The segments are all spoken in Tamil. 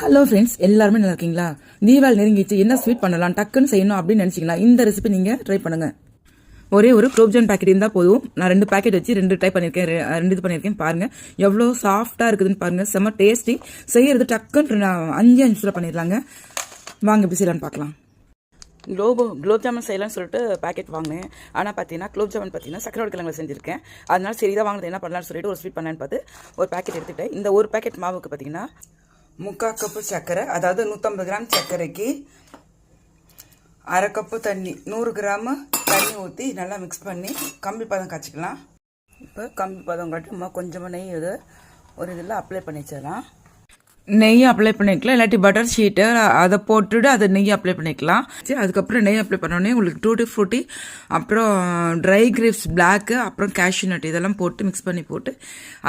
ஹலோ ஃப்ரெண்ட்ஸ் எல்லாருமே நல்லா இருக்கீங்களா? தீபாவளி நெருங்கிச்சு என்ன ஸ்வீட் பண்ணலாம்? டக்குன்னு செய்யணும் அப்படின்னு நினைச்சிங்களா? இந்த ரெசிபி நீங்கள் ட்ரை பண்ணுங்க. ஒரே ஒரு குலோப்ஜாம் பேக்கெட் இருந்தால் போதும். நான் ரெண்டு பேக்கெட் வச்சு ரெண்டு ட்ரை பண்ணியிருக்கேன் ரெ- ரெண்டு இது பண்ணியிருக்கேன் பாருங்கள் எவ்வளோ சாஃப்டாக இருக்குதுன்னு பாருங்க. செம்ம டேஸ்டி செய்யறது டக்குன்னு நான் அஞ்சு நிமிஷத்தில் பண்ணிடலாங்க. வாங்க எப்படி செய்யலான்னு பார்க்கலாம். குலோபோ குலோப் ஜாமுன் செய்யலாம்னு சொல்லிட்டு பேக்கெட் வாங்கினேன். ஆனால் பார்த்தீங்கன்னா குலோப் ஜாமுன் பார்த்தீங்கன்னா சக்கரை கிழங்குல செஞ்சிருக்கேன். அதனால் சரி தான் வாங்கினது என்ன பண்ணலாம்னு சொல்லிட்டு ஒரு ஸ்வீட் பண்ணலான்னு பார்த்து ஒரு பாக்கெட் எடுத்துக்கிட்டேன். இந்த ஒரு பாக்கெட் மாவுக்கு பார்த்தீங்கன்னா முக்கால் கப்பு சர்க்கரை அதாவது நூற்றம்பது கிராம் சர்க்கரைக்கு அரை கப்பு தண்ணி நூறு கிராம் தண்ணி ஊற்றி நல்லா மிக்ஸ் பண்ணி கம்பி பதம் காய்ச்சிக்கலாம். இப்போ கம்பி பதம் காட்டி நம்ம கொஞ்சமாக நெய் இது ஒரு இதில் அப்ளை பண்ணி வச்சிடலாம். நெய் அப்ளை பண்ணிக்கலாம். இல்லாட்டி பட்டர் ஷீட்டு அதை போட்டுட்டு அதை நெய் அப்ளை பண்ணிக்கலாம். சரி அதுக்கப்புறம் நெய் அப்ளை பண்ணோடனே உங்களுக்கு டூட்டி ஃப்ரூட்டி அப்புறம் ட்ரை கிரேப்ஸ் பிளாக்கு அப்புறம் கேஷ்யூ நட் இதெல்லாம் போட்டு மிக்ஸ் பண்ணி போட்டு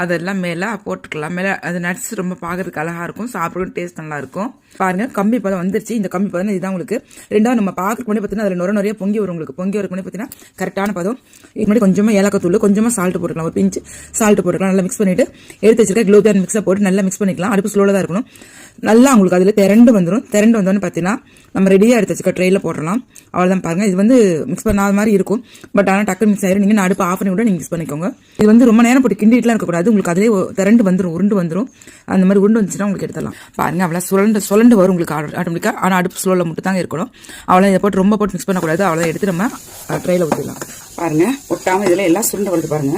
அதெல்லாம் மேலே போட்டுக்கலாம். மேலே அது நட்ஸ் ரொம்ப பார்க்கறதுக்கு அழகாக இருக்கும். சாப்பிட்றதுக்கு டேஸ்ட் நல்லாயிருக்கும் பாருங்கள் கம்பி பதம் வந்துருச்சு. இந்த கம்பி பதம் இதுதான் உங்களுக்கு. ரெண்டாவது நம்ம பார்க்குறக்கு முன்னாடி பார்த்தீங்கன்னா அதில் நுர நிறைய பொங்கி வரும் உங்களுக்கு. பொங்கி வரக்கு முன்னாடி பார்த்தீங்கன்னா கரெக்டான பதம். இது முன்னாடி கொஞ்சமாக ஏலக்காய் தூள் கொஞ்சமாக சால்ட்டு போட்டுக்கலாம். ஒரு பிஞ்சு சால்ட்டு போட்டுக்கலாம். நல்லா மிக்ஸ் பண்ணிவிட்டு எடுத்து வச்சிருக்க க்ளோபியான் மிக்ஸை போட்டு நல்லா மிக்ஸ் பண்ணிக்கலாம். அடுப்பு ஸ்லோவில் தான் இருக்கணும். நல்லா உங்களுக்கு அதில் திரண்டு வந்துடும் திரண்டு வந்தோன்னு பார்த்தீங்கன்னா நம்ம ரெடியாக எடுத்து வச்சுக்க ட்ரெயில போடலாம் அவ்வளோதான் பாருங்கள் இது வந்து மிக்ஸ் பண்ணாத மாதிரி இருக்கும். பட் ஆனால் டக்கு மிக்ஸ் ஆயிரும். நீங்கள் அடுப்பு ஆஃப் பண்ணி கூட நீங்கள் மிக்ஸ் பண்ணிக்கோங்க. இது வந்து ரொம்ப நேரம் போட்டு கிண்டிட்டுலாம் இருக்கக்கூடாது உங்களுக்கு அதிலே திரண்டு வந்துடும் உருண்டு வந்துடும் அந்த மாதிரி உருண்டு வந்துச்சுன்னா உங்களுக்கு எடுத்துடலாம். பாருங்கள் அவ்வளோ சுழண்டு சுழண்டு வரும் உங்களுக்கு ஆட்டோமேட்டிக்காக ஆனால் அடுப்பு ஸ்லோவில் மட்டும் தாங்க இருக்கணும். அவ்வளோ இதை போட்டு ரொம்ப போட்டு மிக்ஸ் பண்ணக்கூடாது. அவ்வளோ எடுத்து நம்ம ட்ரெயில ஊற்றிடலாம் பாருங்க ஒட்டாமல் இதில் எல்லாம் சுருண்டு வருது பாருங்க.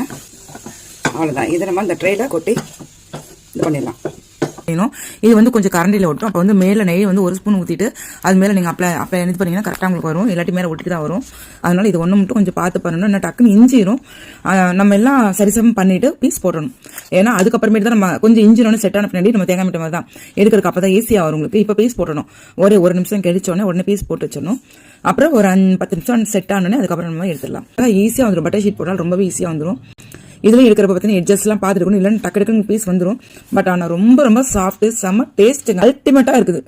அவ்வளோதான் இதை நம்ம அந்த ட்ரெயில கொட்டி இது பண்ணிடலாம். வேணும் இது வந்து கொஞ்சம் கரண்டியில் ஒட்டும். அப்போ வந்து மேலே நெய் வந்து ஒரு ஸ்பூன் ஊற்றிட்டு அது மேலே நீங்கள் அப்ளை அப்ளை இது பண்ணிங்கன்னா கரெக்டாக உங்களுக்கு வரும். இல்லாட்டி மேலே ஒட்டிட்டு தான் வரும். அதனால இது ஒன்று மட்டும் கொஞ்சம் பார்த்து பண்ணணும். என்ன டக்குன்னு இஞ்சிடும் நம்ம எல்லாம் சரிசமம் பண்ணிவிட்டு பீஸ் போடணும். ஏன்னா அதுக்கப்புறமேட்டு தான் நம்ம கொஞ்சம் இஞ்சினோன்னு செட் ஆன பின்னாடி நம்ம தேங்காய் மிட்ட மாதிரி தான். எடுக்கிறதுக்கு அப்போ தான் ஈஸியாக வரும் உங்களுக்கு. இப்போ பீஸ் போடணும். ஒரே ஒரு நிமிஷம் கழிச்சோடனே உடனே பீஸ் போட்டு வச்சிடணும். அப்புறம் ஒரு அஞ்சு பத்து நிமிஷம் செட் ஆனோடனே அதுக்கப்புறம் நம்ம எடுத்துடலாம். ஈஸியாக வந்துடும் பட்டர் ஷீட் போட்டால் ரொம்பவே ஈஸியாக வந்துடும் இதுல இருக்கிற பார்த்தீங்கன்னா எட்ஜஸ்லாம் பார்த்துருக்கணும். இல்லைன்னு டக்கு டக்குன்னு பீஸ் வந்துடும் பட் ஆனால் ரொம்ப ரொம்ப சாஃப்ட்டு செம்ம டேஸ்ட்டு அல்டிமேட்டாக இருக்குது.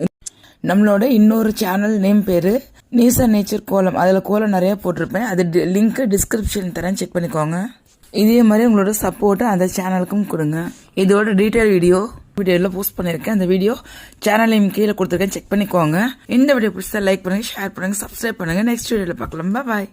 நம்மளோட இன்னொரு சேனல் நேம் பேர் நீசா நேச்சர் கோலம் அதில் கோலம் நிறைய போட்டிருப்பேன். அது லிங்க்கு டிஸ்கிரிப்ஷன் தரேன். செக் பண்ணிக்கோங்க. இதே மாதிரி உங்களோட சப்போர்ட்டை அந்த சேனலுக்கும் கொடுங்க. இதோட டீட்டெயில் வீடியோ வீடியோவில் போஸ்ட் பண்ணியிருக்கேன். அந்த வீடியோ சேனலையும் கீழே கொடுத்துருக்கேன். செக் பண்ணிக்கோங்க. இந்த வீடியோ பிடிச்சா லைக் பண்ணுங்கள் ஷேர் பண்ணுங்கள் சப்ஸ்கிரைப் பண்ணுங்கள் நெக்ஸ்ட் வீடியோவில் பார்க்கலாம். பாய்